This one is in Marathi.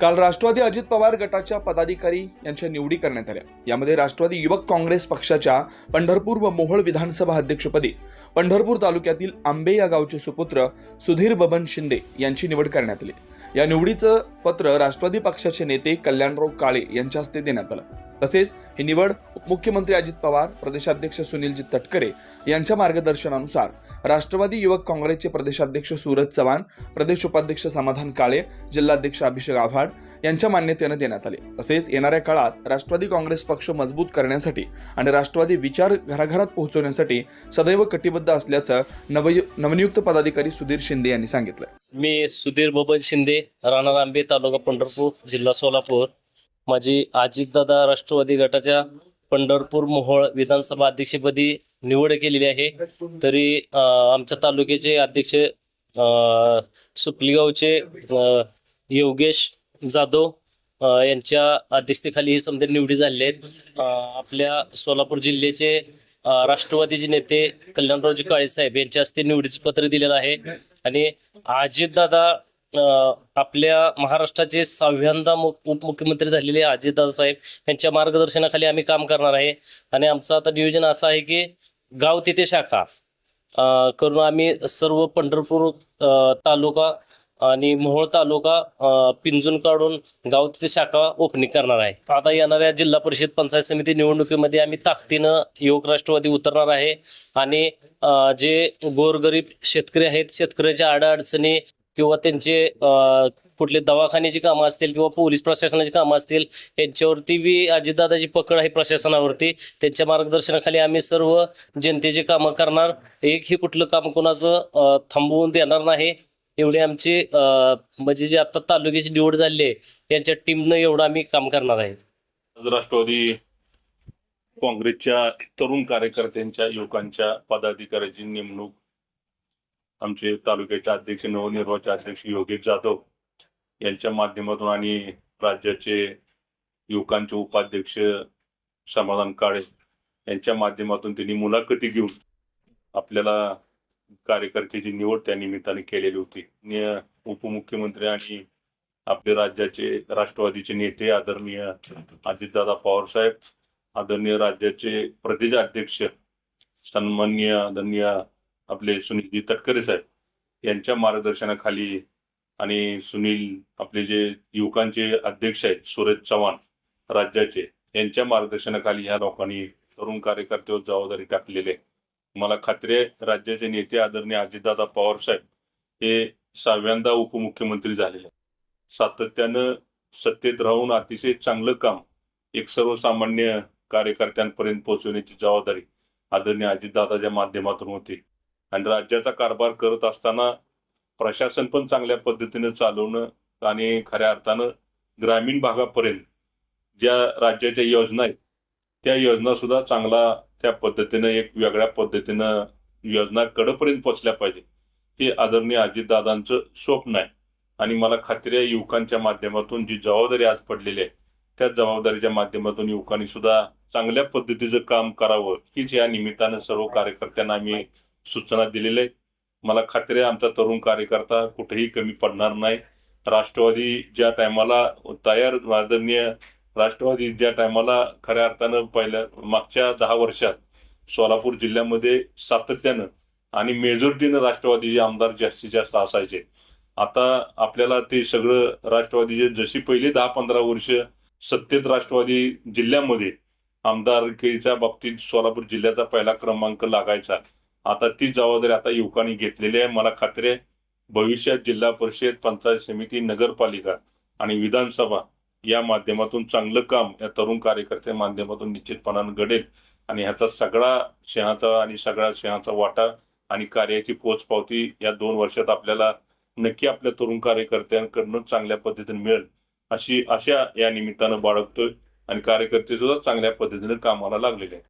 काल राष्ट्रवादी अजित पवार गटाच्या पदाधिकारी यांच्या निवडी करण्यात आल्या. यामध्ये राष्ट्रवादी युवक काँग्रेस पक्षाच्या पंढरपूर व मोहोळ विधानसभा अध्यक्षपदी पंढरपूर तालुक्यातील आंबे या गावचे सुपुत्र सुधीर बबन शिंदे यांची निवड करण्यात आली. या निवडीचं पत्र राष्ट्रवादी पक्षाचे नेते कल्याणराव काळे यांच्या हस्ते देण्यात आलं. तसेच ही निवड उपमुख्यमंत्री अजित पवार प्रदेशाध्यक्ष सुनीलजी तटकरे यांच्या मार्गदर्शनानुसार राष्ट्रवादी युवक काँग्रेसचे प्रदेशाध्यक्ष सूरज चव्हाण प्रदेश उपाध्यक्ष समाधान काळे जिल्हाध्यक्ष अभिषेक आव्हाड यांच्या मान्यतेनं देण्यात आले. तसेच येणाऱ्या काळात राष्ट्रवादी काँग्रेस पक्ष मजबूत करण्यासाठी आणि राष्ट्रवादी विचार घराघरात पोहोचवण्यासाठी सदैव कटिबद्ध असल्याचं नवयु नवनियुक्त पदाधिकारी सुधीर शिंदे यांनी सांगितलं मी सुधीर बबन शिंदे राणा आंबे तालुका पंढरपूर जिल्हा सोलापूर. माझी अजितदादा राष्ट्रवादी गटाच्या पंढरपूर मोहोळ विधानसभा अध्यक्षपदी निवड केलेली आहे. तरी आमच्या तालुक्याचे अध्यक्ष सुपलीगावचे योगेश जाधव यांच्या अध्यक्षतेखाली ही समजा निवडी झालेली आहेत. आपल्या सोलापूर जिल्ह्याचे राष्ट्रवादीचे नेते कल्याणरावजी काळेसाहेब यांच्या हस्ते निवडीचं पत्र दिलेलं आहे. आणि अजितदादा आपल्या महाराष्ट्राचे सहाव्यांदा उपमुख्यमंत्री झालेले अजितदादा साहेब यांच्या मार्गदर्शनाखाली आम्ही काम करणार आहे. आणि आमचं आता नियोजन असं आहे की गाव तिथे शाखा. करून आम्ही सर्व पंढरपूर तालुका आणि मोहोळ तालुका पिंजून काढून गाव तिथे शाखा ओपनिंग करणार आहे. आता येणाऱ्या जिल्हा परिषद पंचायत समिती निवडणुकीमध्ये आम्ही ताकदीनं युवक राष्ट्रवादी उतरणार आहे. आणि जे गोरगरीब शेतकरी आहेत शेतकऱ्याच्या अडचणी किंवा त्यांचे कुठले दवाखान्याची कामं असतील किंवा पोलीस प्रशासनाची कामं असतील यांच्यावरती बी अजितदादाची पकड आहे प्रशासनावरती. त्यांच्या मार्गदर्शनाखाली आम्ही सर्व जनतेची कामं करणार. एकही कुठलं काम कोणाचं थांबवून देणार नाही. एवढे आमचे म्हणजे जे आता तालुक्याची निवड झाली आहे यांच्या टीमनं एवढं आम्ही काम करणार आहे. राष्ट्रवादी काँग्रेसच्या तरुण कार्यकर्त्यांच्या युवकांच्या पदाधिकाऱ्याची नेमणूक आमचे तालुक्याचे अध्यक्ष नवनिर्वाचित अध्यक्ष योगेश जाधव यांच्या माध्यमातून आणि राज्याचे युवकांचे उपाध्यक्ष समाधान काळे यांच्या माध्यमातून त्यांनी मुलाखती घेऊन आपल्याला कार्यकर्त्याची निवड त्या निमित्ताने केलेली होती. उपमुख्यमंत्री आणि आपले राज्याचे राष्ट्रवादीचे नेते आदरणीय अजितदादा पवारसाहेब आदरणीय राज्याचे प्रदेश अध्यक्ष सन्मान्य आदरणीय आपले सुनीलजी तटकरे साहेब यांच्या मार्गदर्शनाखाली आणि सुनील आपले जे युवकांचे अध्यक्ष आहेत सूरज चव्हाण राज्याचे यांच्या मार्गदर्शनाखाली ह्या लोकांनी तरुण कार्यकर्त्यावर जबाबदारी टाकलेली आहे मला खात्री आहे राज्याचे नेते आदरणीय अजितदादा पवार साहेब हे सहाव्यांदा उपमुख्यमंत्री झालेले आहेत. सातत्यानं सत्तेत राहून अतिशय चांगलं काम एक सर्वसामान्य कार्यकर्त्यांपर्यंत पोहोचवण्याची जबाबदारी आदरणीय अजितदादाच्या माध्यमातून होती आणि राज्याचा कारभार करत असताना प्रशासन पण चांगल्या पद्धतीने चालवणं आणि खऱ्या अर्थानं ग्रामीण भागापर्यंत ज्या राज्याच्या योजना आहेत त्या योजना सुद्धा चांगला त्या पद्धतीनं एक वेगळ्या पद्धतीनं योजना कडपर्यंत पोचल्या पाहिजे. हे आदरणीय अजितदादांचं स्वप्न आहे. आणि मला खात्री आहे युवकांच्या माध्यमातून जी जबाबदारी आज पडलेली आहे त्या जबाबदारीच्या माध्यमातून युवकांनी सुद्धा चांगल्या पद्धतीचं काम करावं. हीच या निमित्तानं सर्व कार्यकर्त्यांना आम्ही सूचना दिलेल्या आहेत. मला खात्री आहे आमचा तरुण कार्यकर्ता कुठेही कमी पडणार नाही. राष्ट्रवादी ज्या टायमाला तयार आदरणीय राष्ट्रवादी ज्या टायमाला खऱ्या अर्थानं पहिल्या मागच्या दहा वर्षात सोलापूर जिल्ह्यामध्ये सातत्यानं आणि मेजॉरिटीनं राष्ट्रवादीचे आमदार जास्तीत जास्त असायचे. आता आपल्याला ते सगळं राष्ट्रवादीचे जशी पहिली दहा पंधरा वर्ष सत्तेत राष्ट्रवादी जिल्ह्यामध्ये आमदारकीच्या बाबतीत सोलापूर जिल्ह्याचा पहिला क्रमांक लागायचा. आता ती जबाबदारी आता युवकांनी घेतलेली आहे. मला खात्री आहे भविष्यात जिल्हा परिषद पंचायत समिती नगरपालिका आणि विधानसभा या माध्यमातून चांगलं काम या तरुण कार्यकर्त्या माध्यमातून निश्चितपणानं घडेल आणि ह्याचा सगळा सिंहाचा आणि सगळ्या सिंहाचा वाटा आणि कार्याची पोचपावती या दोन वर्षात आपल्याला नक्की आपल्या तरुण कार्यकर्त्यांकडून चांगल्या पद्धतीने मिळेल. अशी आशा या निमित्तानं बाळगतोय आणि कार्यकर्ते सुद्धा चांगल्या पद्धतीने कामाला लागलेले आहेत.